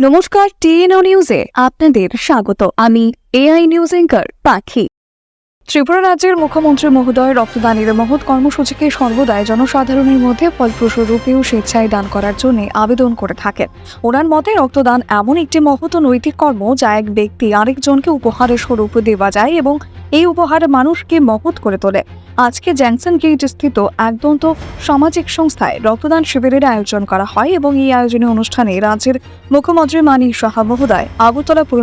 নমস্কার, টিএনও নিউজে আপনাদের স্বাগত। আমি এআই নিউজ এঙ্কার পাখি। ত্রিপুরা রাজ্যের মুখ্যমন্ত্রী মহোদয় রক্তদানের মহৎ কর্মসূচিকে সর্বদাই জনসাধারণের মধ্যে ফলপ্রসূ রূপে ও স্বেচ্ছায় দান করার জন্য আবেদন করে থাকেন। ওনার মতে, রক্তদান এমন একটি মহৎ নৈতিক কর্ম যা এক ব্যক্তি আরেকজনকে উপহারের স্বরূপ দেওয়া যায় এবং এই উপহার মানুষকে মহৎ করে তোলে। আজকে জ্যাংসন গেট স্থিত একদন্ত সামাজিক সংস্থায় রক্তদান শিবিরের আয়োজন করা হয় এবং এই আয়োজনে অনুষ্ঠানে রাজ্যের মুখ্যমন্ত্রী মানি সাহা মহোদয়, আগরতলা পুর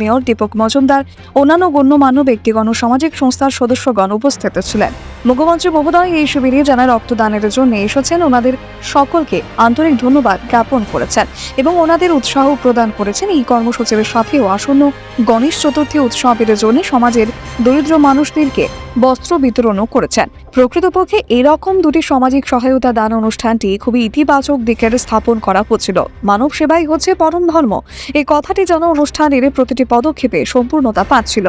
মেয়র দীপক মজুমদার, অন্যান্য গণ্যমান্য ব্যক্তিগণ সামাজিক সংস্থার সদস্যগণ উপস্থিত ছিলেন। মুখ্যমন্ত্রী মহোদয় এই শিবিরে যারা রক্তদানের জন্য এসেছেন। ওনাদের সকলকে আন্তরিক ধন্যবাদ জ্ঞাপন করেছেন এবং ওনাদের উৎসাহ প্রদান করেছেন। এই কর্মসূচির সাথেও আসন্ন গণেশ চতুর্থী উৎসবের জন্য সমাজের দরিদ্র মানুষদেরকে বস্ত্র বিতরণও করেছেন। প্রকৃতপক্ষে এরকম দুটি সামাজিক সহায়তা দান অনুষ্ঠানটি খুবই ইতিবাচক দিকের স্থাপন করা হচ্ছিল। মানব সেবাই হচ্ছে পরম ধর্ম। এই কথাটি যেন অনুষ্ঠানের প্রতিটি পদক্ষেপে সম্পূর্ণতা পাচ্ছিল।